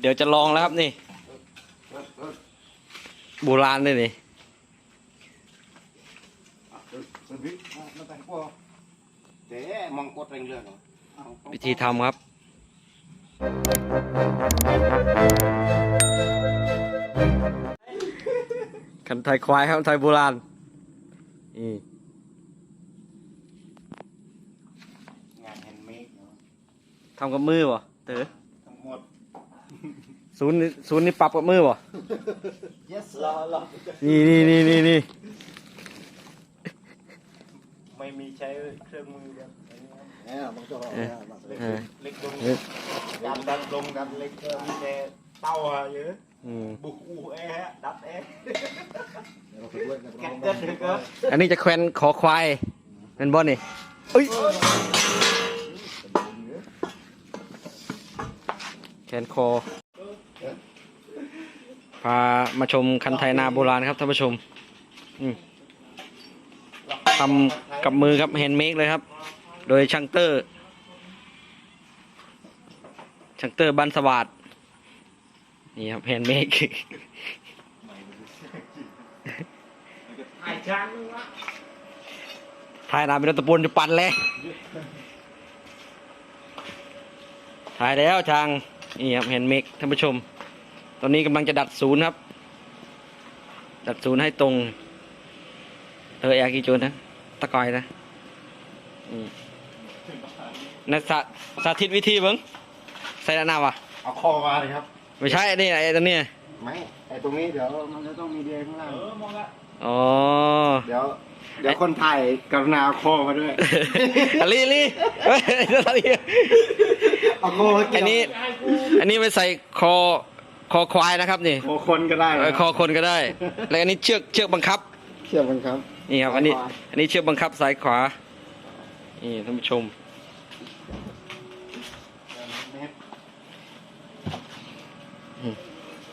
เดี๋ยวจะลองแล้วครับนี่ โบราณเลยนี่เจ๊มองกดเร่งเรื่องเหรอวิธีทำครับ คันไทยควายครับไทยโบราณนี่งานแฮนด์เมดเนาะทำกับมือบ่เต๋อทั้งหมด ศูนย์นี่ศูนย์นี่ปรับกับมือบ่ yes รอรอนี่นี่นี่นี่นี่ไม่มีใช้เครื่องมือแบบอันนี้ครับเนี่ยบางตัวเออเล็กเออเล็กลงเออการดันลงกันเล็กก็มีแต่เต้าอะเยอะอืมบุกอูแอร์ดัดแอร์เราฝึกด้วยกันแกะเกิดเกิดอันนี้จะแควนขอควายเป็นบ่นี่เอ้ย แขนคอ พามาชมคันไทยนาโบราณครับท่านผู้ชมทำกับมือครับแฮนด์เมดเลยครับ โดยช่างเตอร์ ช่างเตอร์บันสวัสดนี่ครับแฮนด์เมดไอ้ช้างวะถ่ายนาเป็นตะปูนจะปั่นเลยถ่ายแล้วทาง นี่ครับเห็นเมกท่านผู้ชม ตอนนี้กำลังจะดัดศูนย์ครับ ดัดศูนย์ให้ตรงเอออยากกี่จูนนะตะกอยนะอืมนะสาสาธิตวิธีเบิ้งใส่ด้านหน้าวะเอาคอมาเลยครับ ไม่ใช่นี่ไอ้ตัวเนี้ยไม่ไอ้ตรงนี้เดี๋ยวมันจะต้องมีเดียข้างล่างอ๋อ เดี๋ยวเดี๋ยวคนถ่ายกรุณาเอาคอมาด้วย อะลีลีเฮ้ยอะไรเอาคอมาเกี่อัยนวนี้ อันนี้ไปใส่คอคอควายนะครับนี่คอคนก็ได้เออคอคนก็ได้ แล้วอันนี้เชือกเชือกบังคับเทียบกันครับ นี่ครับ อันนี้ขวาอันนี้เชือกบังคับสายขวา นี่ท่านผู้ชม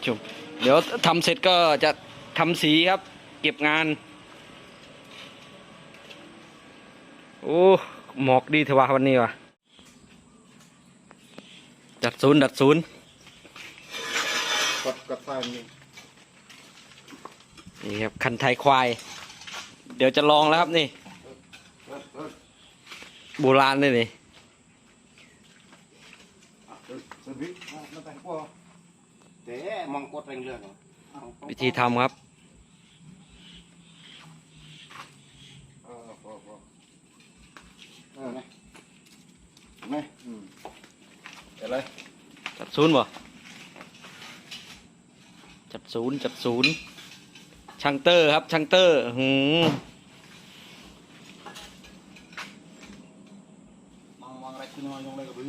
ชม เดี๋ยวทำเสร็จก็จะทำสีครับ เก็บงาน โอ้ หมอกดีเถอะวะวันนี้วะดัดศูนย์ดัดศูนย์กดกดไฟนี่นี่ครับ คันไทยควาย เดี๋ยวจะลองแล้วครับนี่ โบราณเลยนี่สวิตช์มาแต่งพวกเจ๊มองกดเร่งเรื่องเหรอ วิธีทำครับ เออพอพอเออไหม ไหมอืมเดี๋ยวเลยจัดศูนย์บ่จัดศูนย์จัดศูนย์ช่างเตอร์ครับช่างเตอร์หืมมองมองอะไรขึ้นมายองอะไรกับบื้อ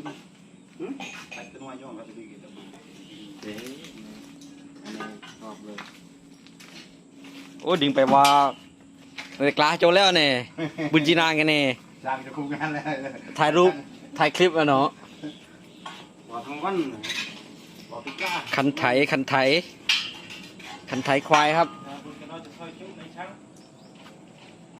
หืมอะไรขึ้นมายองอะไรกับบื้อกับบื้อเจ๊อันนี้ชอบเลยโอ้ดิ่งไปว่าเลยกลาโจแล้วเนี่ยบุญจีนางกันเนี่ยจานจะคุมงานแล้ว ถ่ายคลิปอะเนาะว่าทั้งวันว่าทุกอางคันไถขันไถขันไถควายครับ